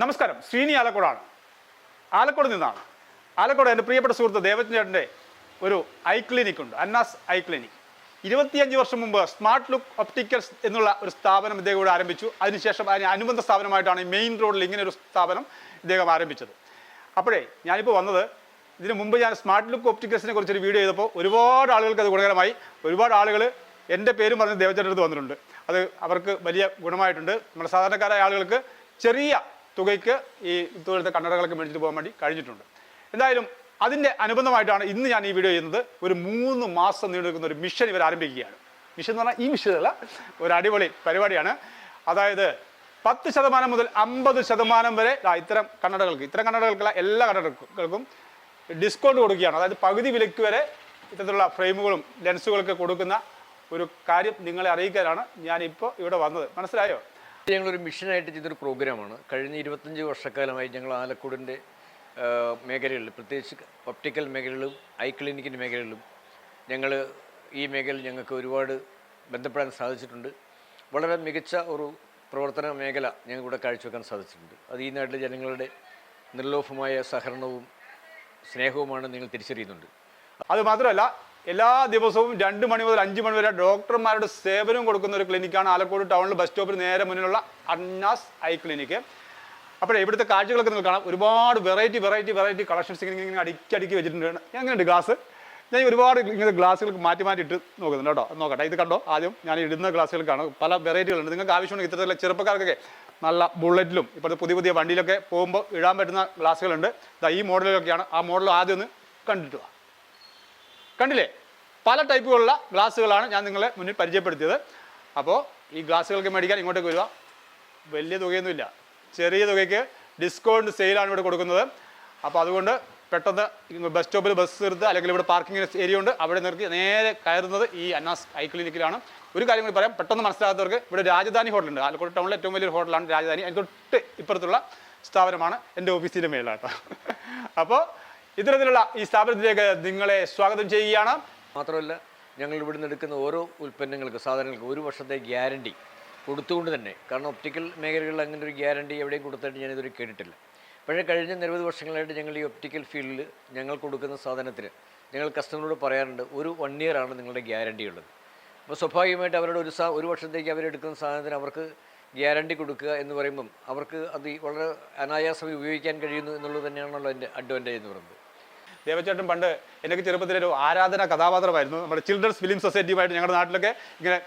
നമസ്കാരം. ശ്രീനി ആലക്കോടാണ്. ആലക്കോട് നിന്നാണ്. ആലക്കോട് എന്റെ പ്രിയപ്പെട്ട സുഹൃത്ത് ദേവൻ ചേട്ടന്റെ ഒരു ഐ ക്ലിനിക് ഉണ്ട്. Anna's eye clinic. ഇരുപത്തിയഞ്ച് വർഷം മുമ്പ് സ്മാർട്ട് ലുക്ക് ഒപ്റ്റിക്കൽസ് എന്നുള്ള ഒരു സ്ഥാപനം ഇദ്ദേഹം ഇവിടെ ആരംഭിച്ചു. അതിനുശേഷം അതിന് അനുബന്ധ സ്ഥാപനമായിട്ടാണ് മെയിൻ റോഡിൽ ഇങ്ങനെ ഒരു സ്ഥാപനം ഇദ്ദേഹം ആരംഭിച്ചത്. അപ്പോഴേ ഞാനിപ്പോൾ വന്നത് ഇതിന് മുമ്പ് ഞാൻ സ്മാർട്ട് ലുക്ക് ഒപ്റ്റിക്കൽസിനെ കുറിച്ചൊരു വീഡിയോ ചെയ്തപ്പോൾ ഒരുപാട് ആളുകൾക്ക് അത് ഗുണകരമായി. ഒരുപാട് ആളുകൾ എന്റെ പേരും പറഞ്ഞ് ദേവചേട്ടടുത്ത് വന്നിട്ടുണ്ട്. അത് അവർക്ക് വലിയ ഗുണമായിട്ടുണ്ട്. നമ്മുടെ സാധാരണക്കാരായ ആളുകൾക്ക് ചെറിയ തുകയ്ക്ക് ഈ ഇതുപോലത്തെ കണ്ണടകളൊക്കെ മേടിച്ചിട്ട് പോകാൻ വേണ്ടി കഴിഞ്ഞിട്ടുണ്ട്. എന്തായാലും അതിന്റെ അനുബന്ധമായിട്ടാണ് ഇന്ന് ഞാൻ ഈ വീഡിയോ ചെയ്യുന്നത്. ഒരു മൂന്ന് മാസം നീണ്ടുനിൽക്കുന്ന ഒരു മിഷൻ ഇവർ ആരംഭിക്കുകയാണ്. മിഷൻ എന്ന് പറഞ്ഞാൽ ഈ മിഷനല്ല ഒരു അടിപൊളി പരിപാടിയാണ്. അതായത് പത്ത് ശതമാനം മുതൽ അമ്പത് ശതമാനം വരെ ഇത്തരം കണ്ണടകൾക്ക് ഇത്തരം കണ്ണടകൾക്കല്ല എല്ലാ കണ്ണടകൾക്കും ഡിസ്കൗണ്ട് കൊടുക്കുകയാണ്. അതായത് പകുതി വിലയ്ക്ക് വരെ ഇത്തരത്തിലുള്ള ഫ്രെയിമുകളും ലെൻസുകളൊക്കെ കൊടുക്കുന്ന ഒരു കാര്യം നിങ്ങളെ അറിയിക്കാനാണ് ഞാനിപ്പോൾ ഇവിടെ വന്നത്. മനസ്സിലായോ? ഞങ്ങളൊരു മിഷനായിട്ട് ചെയ്തൊരു പ്രോഗ്രാമാണ്. കഴിഞ്ഞ ഇരുപത്തഞ്ച് വർഷക്കാലമായി ഞങ്ങൾ ആലക്കോടിന്റെ മേഖലകളിൽ പ്രത്യേകിച്ച് ഒപ്റ്റിക്കൽ മേഖലകളിലും ഐ ക്ലിനിക്കിന്റെ മേഖലകളിലും ഞങ്ങൾ ഈ മേഖലയിൽ ഞങ്ങൾക്ക് ഒരുപാട് ബന്ധപ്പെടാൻ സാധിച്ചിട്ടുണ്ട്. വളരെ മികച്ച ഒരു പ്രവർത്തന മേഖല ഞങ്ങൾക്കിവിടെ കാഴ്ചവെക്കാൻ സാധിച്ചിട്ടുണ്ട്. അത് ഈ നാട്ടിലെ ജനങ്ങളുടെ നിർലോഭമായ സഹകരണവും സ്നേഹവുമാണ് നിങ്ങൾ തിരിച്ചറിയുന്നുണ്ട്. അത് മാത്രമല്ല എല്ലാ ദിവസവും രണ്ട് മണി മുതൽ അഞ്ച് മണി വരെ ഡോക്ടർമാരുടെ സേവനം കൊടുക്കുന്ന ഒരു ക്ലിനിക്കാണ് ആലക്കോട് ടൗണിൽ ബസ് സ്റ്റോപ്പിന് നേരെ മുന്നിലുള്ള അന്നാസ് ഐ ക്ലിനിക്ക് അപ്പോഴേ ഇവിടുത്തെ കാഴ്ചകളൊക്കെ നിങ്ങൾ കാണാം. ഒരുപാട് വെറൈറ്റി വെറൈറ്റി വെറൈറ്റി കളക്ഷൻസ് ഇങ്ങനെ ഇങ്ങനെ അടുക്കി അടുക്കി വെച്ചിട്ടുണ്ട്. ഞാൻ എങ്ങനെയുണ്ട് ഗ്ലാസ് ഞാൻ ഒരുപാട് ഇങ്ങനെ ഗ്ലാസ്സുകൾക്ക് മാറ്റി മാറ്റി ഇട്ട് നോക്കുന്നുണ്ട് കേട്ടോ. നോക്കട്ടെ. ഇത് കണ്ടോ? ആദ്യം ഞാൻ ഇടുന്ന ഗ്ലാസ്സുകൾക്കാണ് പല വെറൈറ്റികളുണ്ട് നിങ്ങൾക്ക് ആവശ്യമുണ്ടെങ്കിൽ ഇത്തരത്തിലുള്ള ചെറുപ്പക്കാർക്കൊക്കെ നല്ല ബുള്ളറ്റിലും ഇപ്പോഴത്തെ പുതിയ പുതിയ വണ്ടിയിലൊക്കെ പോകുമ്പോൾ ഇടാൻ പറ്റുന്ന ഗ്ലാസ്സുകളുണ്ട് ഈ മോഡലുകളൊക്കെയാണ് ആ മോഡൽ ആദ്യം ഒന്ന് കണ്ടിട്ട് കണ്ടില്ലേ? പല ടൈപ്പുകളുള്ള ഗ്ലാസ്സുകളാണ് ഞാൻ നിങ്ങളെ മുന്നിൽ പരിചയപ്പെടുത്തിയത്. അപ്പോൾ ഈ ഗ്ലാസ്സുകൾക്ക് മേടിക്കാൻ ഇങ്ങോട്ടേക്ക് വരിക. വലിയ തുകയൊന്നുമില്ല. ചെറിയ തുകയ്ക്ക് ഡിസ്കൗണ്ട് സെയിലാണ് ഇവിടെ കൊടുക്കുന്നത്. അപ്പോൾ അതുകൊണ്ട് പെട്ടെന്ന് ബസ് സ്റ്റോപ്പിൽ ബസ് നിർത്ത് അല്ലെങ്കിൽ ഇവിടെ പാർക്കിംഗ് ഏരിയ ഉണ്ട്. അവിടെ നിർത്തി നേരെ കയറുന്നത് ഈ അന്നാസ് ഐ ക്ലിനിക്കിലാണ് ഒരു കാര്യം കൂടി പറയാം. പെട്ടെന്ന് മനസ്സിലാകാത്തവർക്ക് ഇവിടെ രാജധാനി ഹോട്ടലുണ്ട് ആലക്കോട് ടൗണിലെ ഏറ്റവും വലിയൊരു ഹോട്ടലാണ് രാജധാനി. അതിന് തൊട്ട് ഇപ്പുറത്തുള്ള സ്ഥാപനമാണ് എന്റെ ഓഫീസിന്റെ മേളിലാട്ടോ അപ്പോൾ ഇത്തരത്തിലുള്ള ഈ സ്ഥാപനത്തിലേക്ക് നിങ്ങളെ സ്വാഗതം ചെയ്യുകയാണ്. മാത്രമല്ല ഞങ്ങൾ ഇവിടുന്ന് എടുക്കുന്ന ഓരോ ഉൽപ്പന്നങ്ങൾക്ക് സാധനങ്ങൾക്ക് ഒരു വർഷത്തെ ഗ്യാരണ്ടി കൊടുത്തുകൊണ്ട് തന്നെ കാരണം ഒപ്റ്റിക്കൽ മേഖലകളിൽ അങ്ങനെ ഒരു ഗ്യാരണ്ടി എവിടെയും കൊടുത്തിട്ട് ഞാനിതൊരു കേട്ടിട്ടില്ല. പക്ഷേ കഴിഞ്ഞ നിരവധി വർഷങ്ങളായിട്ട് ഞങ്ങൾ ഈ ഒപ്റ്റിക്കൽ ഫീൽഡിൽ ഞങ്ങൾ കൊടുക്കുന്ന സാധനത്തിന് ഞങ്ങൾ കസ്റ്റമറോട് പറയാറുണ്ട് ഒരു വൺ ഇയർ ആണ് നിങ്ങളുടെ ഗ്യാരണ്ടി ഉള്ളത്. അപ്പോൾ സ്വാഭാവികമായിട്ട് അവരുടെ ഒരു സാ ഒരു വർഷത്തേക്ക് അവരെടുക്കുന്ന സാധനത്തിന് അവർക്ക് ഗ്യാരണ്ടി കൊടുക്കുക എന്ന് പറയുമ്പം അവർക്ക് അത് വളരെ അനായാസമായി ഉപയോഗിക്കാൻ കഴിയുന്നു എന്നുള്ളത് തന്നെയാണല്ലോ എന്റെ അഡ്വാന്റേജ് എന്ന് പറയുന്നത്. ദേവചേട്ടൻ പണ്ട് എനിക്ക് ചെറുപ്പത്തിലെ ഒരു ആരാധന കഥാപാത്രമായിരുന്നു. നമ്മുടെ ചിൽഡ്രൻസ് ഫിലിം സൊസൈറ്റിയുമായിട്ട് ഞങ്ങളുടെ നാട്ടിലൊക്കെ ഇങ്ങനെ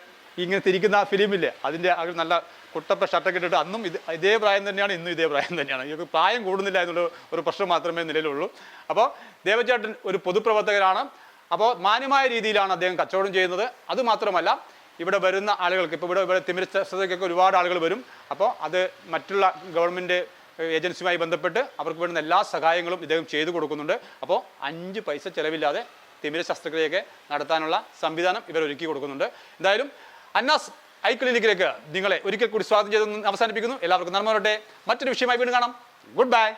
ഇങ്ങനെ തിരിക്കുന്ന ആ ഫിലിമില്ലേ അതിന്റെ ഒരു നല്ല കുട്ടപ്പ ഷർട്ടൊക്കെ ഇട്ടിട്ട് അന്നും ഇത് ഇതേ പ്രായം തന്നെയാണ് ഇന്നും ഇതേ പ്രായം തന്നെയാണ്. ഇവർക്ക് പ്രായം കൂടുന്നില്ല എന്നുള്ള ഒരു പ്രശ്നം മാത്രമേ നിലവിലുള്ളൂ. അപ്പോൾ ദേവചേട്ടൻ ഒരു പൊതുപ്രവർത്തകരാണ്. അപ്പോൾ മാന്യമായ രീതിയിലാണ് അദ്ദേഹം കച്ചവടം ചെയ്യുന്നത്. അതുമാത്രമല്ല ഇവിടെ വരുന്ന ആളുകൾക്ക് ഇപ്പോൾ ഇവിടെ ഇവിടെ തിമിരസ്ഥതയ്ക്കൊക്കെ ഒരുപാട് ആളുകൾ വരും. അപ്പോൾ അത് മറ്റുള്ള ഗവൺമെന്റ് ഏജൻസിയുമായി ബന്ധപ്പെട്ട് അവർക്ക് വേണ്ടുന്ന എല്ലാ സഹായങ്ങളും ഇദ്ദേഹം ചെയ്തു കൊടുക്കുന്നുണ്ട്. അപ്പോൾ അഞ്ച് പൈസ ചിലവില്ലാതെ തിമിര ശസ്ത്രക്രിയയൊക്കെ നടത്താനുള്ള സംവിധാനം ഇവർ ഒരുക്കി കൊടുക്കുന്നുണ്ട്. എന്തായാലും അന്നാസ് ഐ ക്ലിനിക്കിലേക്ക് നിങ്ങളെ ഒരിക്കൽ കൂടി സ്വാഗതം ചെയ്ത് അവസാനിപ്പിക്കുന്നു. എല്ലാവർക്കും നന്മ വരട്ടെ. മറ്റൊരു വിഷയമായി വീണ്ടും കാണാം. Good bye